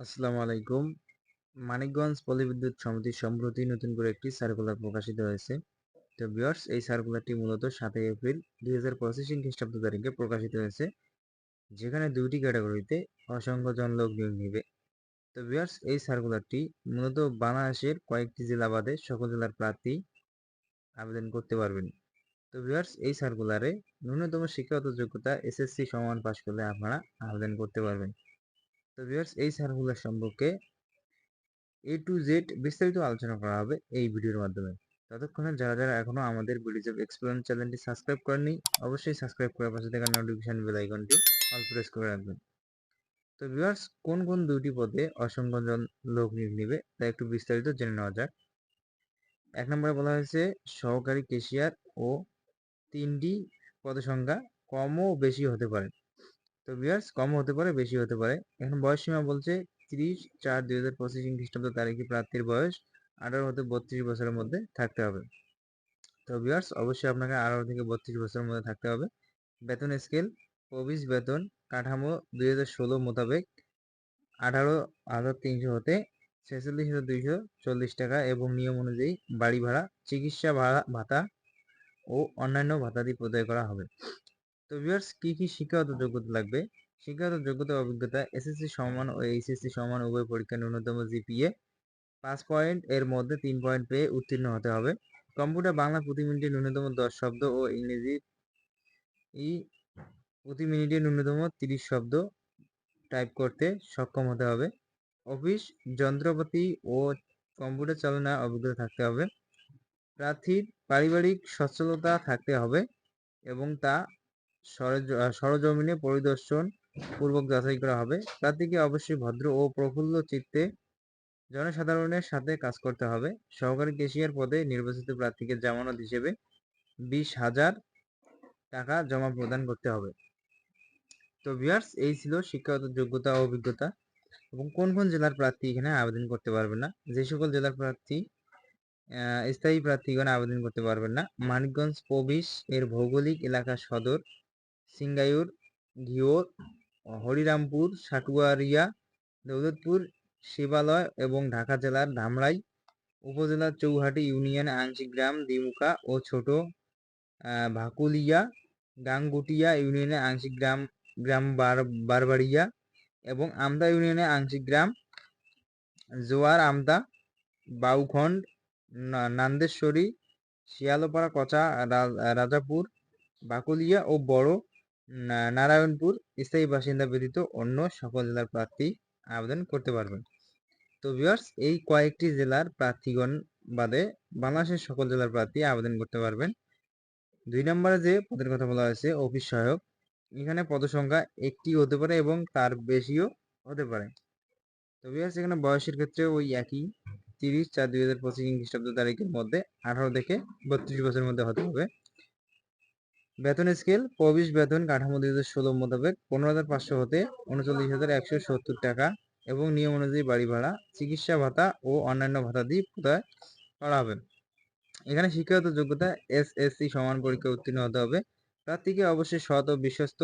আসসালামু আলাইকুম। মানিকগঞ্জ পল্লী সমিতি সম্প্রতি নতুন করে একটি সার্কুলার প্রকাশিত হয়েছে। তো ভিউয়ার্স এই সার্কুলারটি মূলত সাতই এপ্রিল দুই হাজার পঁচিশ খ্রিস্টাব্দ তারিখে প্রকাশিত হয়েছে, যেখানে দুইটি ক্যাটাগরিতে অসংখ্য জন লোক নিয়োগ নিবে। তো ভিউয়ার্স এই সার্কুলারটি মূলত বাংলাদেশের কয়েকটি জেলা বাদে সকল জেলার প্রার্থী আবেদন করতে পারবেন। তো ভিউয়ার্স এই সার্কুলারে ন্যূনতম শিক্ষাগত যোগ্যতা এসএসসি সমান পাশ করলে আপনারা আবেদন করতে পারবেন। তো ভিউয়ার্স এই সার্কুলার সম্পর্কে এ টু জেড বিস্তারিত আলোচনা করা হবে এই ভিডিওর মাধ্যমে। ততক্ষণে যারা যারা এখনও আমাদের ভিডিওজ অফ এক্সপ্লোর চ্যানেলটি সাবস্ক্রাইব করেনি অবশ্যই সাবস্ক্রাইব করার পাশে থাকা নোটিফিকেশন বেল আইকনটি অল প্রেস করে রাখবেন। তো ভিউয়ার্স কোন কোন দুটি পদে অসংখ্য জন লোক নিয়োগ নিবে তা একটু বিস্তারিত জেনে নেওয়া যাক। এক নম্বরে বলা হয়েছে, সহকারী কেশিয়ার ও তিনটি পদসংখ্যা কমও বেশি হতে পারে। তো ভিউয়ার্স কম হতে পারে, বেশি হতে পারে। এখন বয়স সীমা বলছে তিরিশ চার দুই হাজার পঁচিশ খ্রিস্টাব্দ তারিখে প্রার্থীর বয়স আঠারো হতে বত্রিশ বছরের মধ্যে থাকতে হবে। তো ভিউয়ার্স অবশ্যই আপনাকে আঠারো থেকে বত্রিশ বছরের মধ্যে থাকতে হবে। বেতন স্কেল প্রবিশ বেতন কাঠামো দুই হাজার ষোলো মোতাবেক আঠারো হাজার তিনশো হতে ছেচল্লিশ হাজার দুইশো চল্লিশ টাকা এবং নিয়ম অনুযায়ী বাড়ি ভাড়া, চিকিৎসা ভাড়া, ভাতা ও অন্যান্য ভাতাদি প্রদায় করা হবে। তো ভিউয়ার্স কি কি শিক্ষাগত যোগ্যতা লাগবে? শিক্ষাগত যোগ্যতা, অভিজ্ঞতা এসএসসি সমান ও এইচএসসি সমান উভয় পরীক্ষা ন্যূনতম জিপিএ পাঁচ পয়েন্ট এর মধ্যে তিন পয়েন্ট পেয়ে উত্তীর্ণ হতে হবে। কম্পিউটার বাংলা প্রতি মিনিটে ন্যূনতম দশ শব্দ ও ইংরেজি ই প্রতি মিনিটে ন্যূনতম তিরিশ শব্দ টাইপ করতে সক্ষম হতে হবে। অফিস, যন্ত্রপাতি ও কম্পিউটার চালনা অভিজ্ঞতা থাকতে হবে। প্রার্থীর পারিবারিক সচ্ছলতা থাকতে হবে এবং তা সরজমিনে পরিদর্শন পূর্বক যাচাই করা হবে। প্রার্থীকে অবশ্যই ভদ্র ও প্রফুল্ল চিত্তে জনসাধারণের সাথে কাজ করতে হবে। সহকারী কেশিয়ার পদে নির্বাচিত প্রার্থীকে জামানত হিসেবে বিশ হাজার টাকা জমা প্রদান করতে হবে। তো ভিউয়ার্স, এই ছিল শিক্ষাগত যোগ্যতা ও অভিজ্ঞতা। এবং কোন কোন জেলার প্রার্থী এখানে আবেদন করতে পারবে না? যে সকল জেলার প্রার্থী স্থায়ী প্রার্থীগণ আবেদন করতে পারবেন না। মানিকগঞ্জ প্রবিশ এর ভৌগোলিক এলাকা সদর সিঙ্গাইর, ঘিওর, হরিরামপুর, সাটুয়ারিয়া, দৌলতপুর, শিবালয় এবং ঢাকা জেলার ধামরাই উপজেলার চৌহাটি ইউনিয়ন আংশিক গ্রাম দ্বিমুখা ও ছোট ভাকুলিয়া, গাঙ্গুটিয়া ইউনিয়নের আংশিক গ্রাম গ্রাম বারবাড়িয়া এবং আমদা ইউনিয়নে আংশিক গ্রাম জোয়ার, আমদা বাউখন্ড নান্দেশ্বরী, শিয়ালপাড়া, কচা রাজাপুর, বাকুলিয়া ও বড় নারায়ণপুর স্থায়ী বাসিন্দা ব্যতীত অন্য সকল জেলার প্রার্থী আবেদন করতে পারবেন। তো ভিউয়ার্স এই কয়েকটি জেলার প্রার্থীগণ বাদে বাংলাদেশের সকল জেলার প্রার্থী আবেদন করতে পারবেন। দুই নম্বরে যে পদের কথা বলা হয়েছে, অফিস সহায়ক। এখানে পদসংখ্যা একটি হতে পারে এবং তার বেশিও হতে পারে। তো ভিউয়ার্স এখানে বয়সের ক্ষেত্রে ওই একই। তিরিশ চার দুই হাজার পঁচিশ খ্রিস্টাব্দ তারিখের মধ্যে আঠারো থেকে বত্রিশ বছরের মধ্যে হতে হবে। বেতন স্কেল প্রবেশ বেতন কাঠামো দুই হাজার ষোলো মোতাবেক পনেরো হাজার পাঁচশো হতে উনচল্লিশ হাজার একশো সত্তর টাকা এবং নিয়ম অনুযায়ী বাড়ি ভাড়া, চিকিৎসা ভাতা ও অন্যান্য ভাতা দিয়ে প্রদায় করা হবে। এখানে শিক্ষাগত যোগ্যতা এস এস সি সমান পরীক্ষা উত্তীর্ণ হতে হবে। প্রার্থীকে অবশ্যই সৎ ও বিশ্বস্ত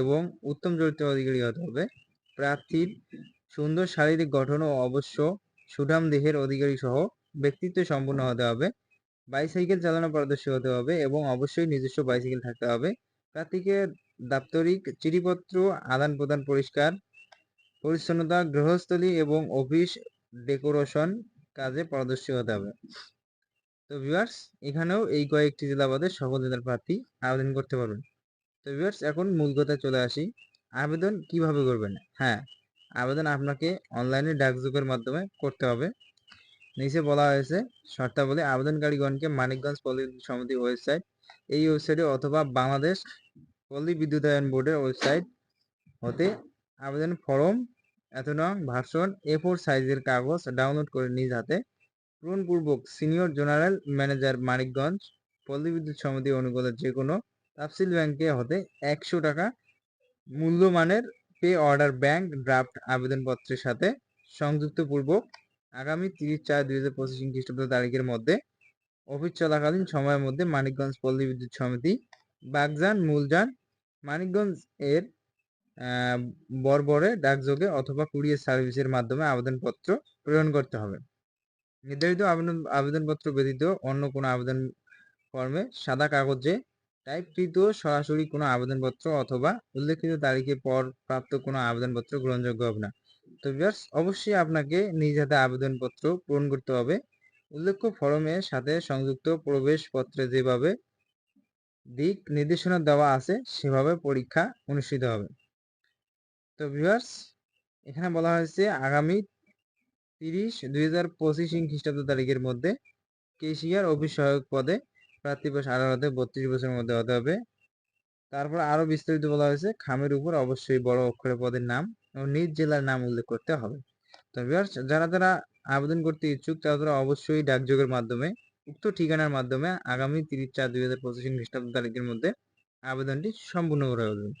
এবং উত্তম চরিত্রের অধিকারী হতে হবে। প্রার্থীর সুন্দর শারীরিক গঠন ও অবশ্য সুঠাম দেহের অধিকারী সহ ব্যক্তিত্ব সম্পূর্ণ হতে হবে। বাইসাইকেল চালানো পারদর্শী হতে হবে এবং অবশ্যই নিজস্ব বাইসাইকেল থাকতে হবে। প্রার্থীকে দাপ্তরিক চিঠিপত্র, আদান প্রদান পরিষ্কার, পরিচ্ছন্নতা, গৃহস্থলী এবং অফিস ডেকোরেশন কাজে পারদর্শী হতে হবে। তো ভিউয়ার্স এখানেও এই কয়েকটি জেলা বাদে সকল জেলার প্রার্থী আবেদন করতে পারবেন। তো ভিউয়ার্স এখন মূল কথায় চলে আসি। আবেদন কীভাবে করবেন? হ্যাঁ আবেদন আপনাকে অনলাইনে ডাকযোগের মাধ্যমে করতে হবে। নিচে বলা হয়েছে, শর্তাবলী আবেদনকারীগণকে মানিকগঞ্জ পল্লী সমিতি ওয়েবসাইট, এই ওয়েবসাইটে অথবা বাংলাদেশ পল্লী বিদ্যুতায়ন বোর্ডের ওয়েবসাইট হতে আবেদন ফর্ম এত নং ভার্সন এ ফোর সাইজের কাগজ ডাউনলোড করে নিজ হাতে পূরণপূর্বক senior general manager Manikganj Palli Bidyut Samiti অনুকূলে যে কোনো তাফসিল ব্যাংকে হতে একশো টাকা মূল্যমানের পে অর্ডার ব্যাংক ড্রাফট আবেদনপত্রের সাথে সংযুক্ত পূর্বক আগামী তিরিশ চার দুই হাজার পঁচিশ খ্রিস্টাব্দ তারিখের মধ্যে অফিস চলাকালীন সময়ের মধ্যে মানিকগঞ্জ পল্লী বিদ্যুৎ সমিতি, বাগজান, মূলজান, মানিকগঞ্জ এর বর্বরে ডাকযোগে অথবা কুরিয়ার সার্ভিসের মাধ্যমে আবেদনপত্র প্রেরণ করতে হবে। নির্ধারিত আবেদন, আবেদনপত্র ব্যতীত অন্য কোনো আবেদন ফর্মে সাদা কাগজে টাইপকৃত সরাসরি কোনো আবেদনপত্র অথবা উল্লেখিত তারিখে পর প্রাপ্ত কোনো আবেদনপত্র গ্রহণযোগ্য হবে না। ভিউয়ার্স, অবশ্যই আপনাকে নিজ হাতে আবেদনপত্র পূরণ করতে হবে। উল্লেখ্য ফর্মের সাথে সংযুক্ত প্রবেশপত্রে যেভাবে দিক নির্দেশনা দেওয়া আছে, সেভাবে পরীক্ষা অনুষ্ঠিত হবে। তো ভিউয়ার্স, এখানে বলা হয়েছে আগামী তিরিশ দুই হাজার পঁচিশ খ্রিস্টাব্দ তারিখের মধ্যে কেশিয়ার অফিস সহায়ক পদে প্রার্থী বয়স আঠারো হতে বত্রিশ বছরের মধ্যে হতে হবে। তারপর আরও বিস্তারিত বলা হয়েছে, খামের উপর অবশ্যই বড় অক্ষরে পদের নাম নিজ জেলার নাম উল্লেখ করতে হবে। তো ভিউয়ার্স যারা যারা আবেদন করতে ইচ্ছুক, তারা তারা অবশ্যই ডাকযোগের মাধ্যমে, উক্ত ঠিকানার মাধ্যমে আগামী তিরিশ চার দুই হাজার পঁচিশ খ্রিস্টাব্দ তারিখের মধ্যে আবেদনটি সম্পূর্ণ করে ফেলবেন।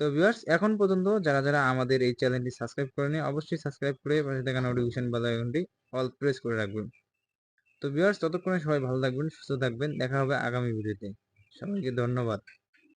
তো ভিউয়ার্স এখন পর্যন্ত যারা যারা আমাদের এই চ্যানেলটি সাবস্ক্রাইব করেনি অবশ্যই সাবস্ক্রাইব করে পাশে থাকা নোটিফিকেশন বেল আইকনটি অল প্রেস করে রাখবেন। তো ভিউয়ার্স ততক্ষণে সবাই ভালো থাকবেন, সুস্থ থাকবেন, দেখা হবে আগামী ভিডিওতে সবাইকে ধন্যবাদ।